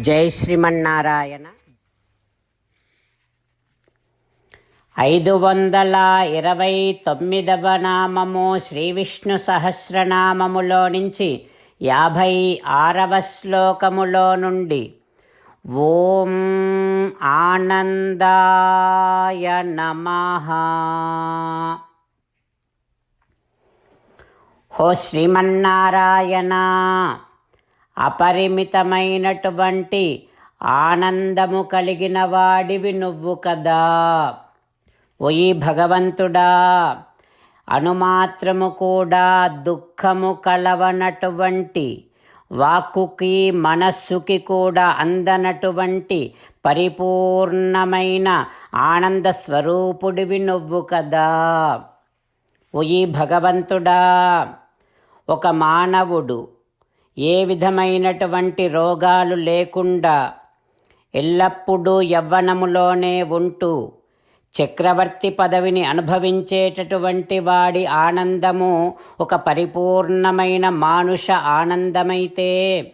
జై శ్రీమన్నారాయణ. ఐదు వందల ఇరవై తొమ్మిదవ నామము శ్రీ విష్ణు సహస్రనామములో నుంచి యాభై ఆరవ శ్లోకములో నుండి ఓం ఆనందాయ నమ. హో శ్రీమన్నారాయణ. అపరిమితమైనటువంటి ఆనందము కలిగిన వాడివి నువ్వు కదా. ఓయి భగవంతుడా అణుమాత్రము కూడా దుఃఖము కలవనటువంటి వాక్కుకి మనస్సుకి కూడా అందనటువంటి పరిపూర్ణమైన ఆనంద స్వరూపుడివి నువ్వు కదా. ఓయి భగవంతుడా ఒక మానవుడు ఏ విధమైనటువంటి రోగాలు లేకుండా ఎల్లప్పుడూ యవ్వనములోనే ఉంటూ చక్రవర్తి పదవిని అనుభవించేటటువంటి వాడి ఆనందము ఒక పరిపూర్ణమైన మానుష ఆనందమైతే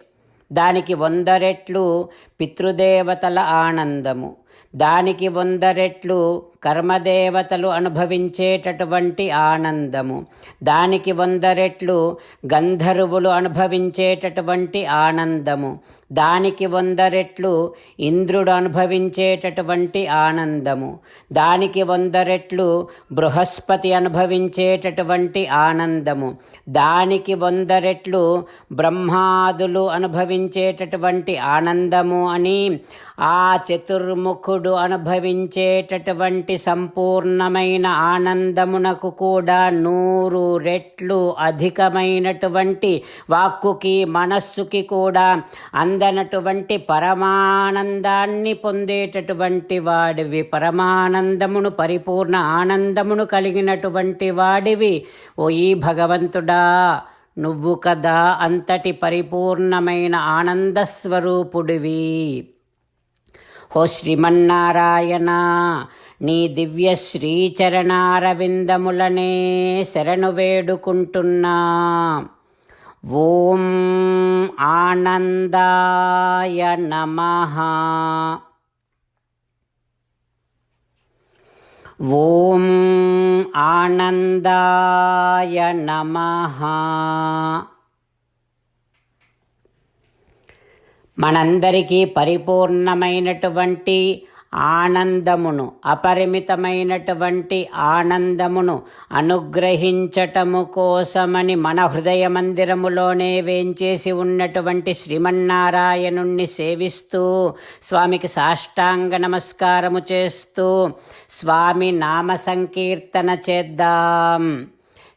దానికి వంద రెట్లు పితృదేవతల ఆనందము. దానికి వంద రెట్లు కర్మదేవతలు అనుభవించేటటువంటి ఆనందము. దానికి వంద రెట్లు గంధర్వులు అనుభవించేటటువంటి ఆనందము. దానికి వంద రెట్లు ఇంద్రుడు అనుభవించేటటువంటి ఆనందము. దానికి వంద రెట్లు బృహస్పతి అనుభవించేటటువంటి ఆనందము. దానికి వంద రెట్లు బ్రహ్మాదులు అనుభవించేటటువంటి ఆనందము అని ఆ చతుర్ముఖుడు అనుభవించేటటువంటి సంపూర్ణమైన ఆనందమునకు కూడా నూరు రెట్లు అధికమైనటువంటి వాక్కుకి మనస్సుకి కూడా అందనటువంటి పరమానందాన్ని పొందేటటువంటి వాడివి. పరమానందమును పరిపూర్ణ ఆనందమును కలిగినటువంటి వాడివి. ఓ ఈ భగవంతుడా నువ్వు కదా అంతటి పరిపూర్ణమైన ఆనంద స్వరూపుడివి ఓ శ్రీమన్నారాయణ నీ దివ్య శ్రీచరణారవిందములనే శరణు వేడుకుంటున్నా. ఓం ఆనందాయ నమః. ఓం ఆనందాయ నమ. మనందరికీ పరిపూర్ణమైనటువంటి ఆనందమును అపరిమితమైనటువంటి ఆనందమును అనుగ్రహించటము కోసమని మన హృదయ మందిరములోనే వేంచేసి ఉన్నటువంటి శ్రీమన్నారాయణుణ్ణి సేవిస్తూ స్వామికి సాష్టాంగ నమస్కారము చేస్తూ స్వామి నామ సంకీర్తన చేద్దాం.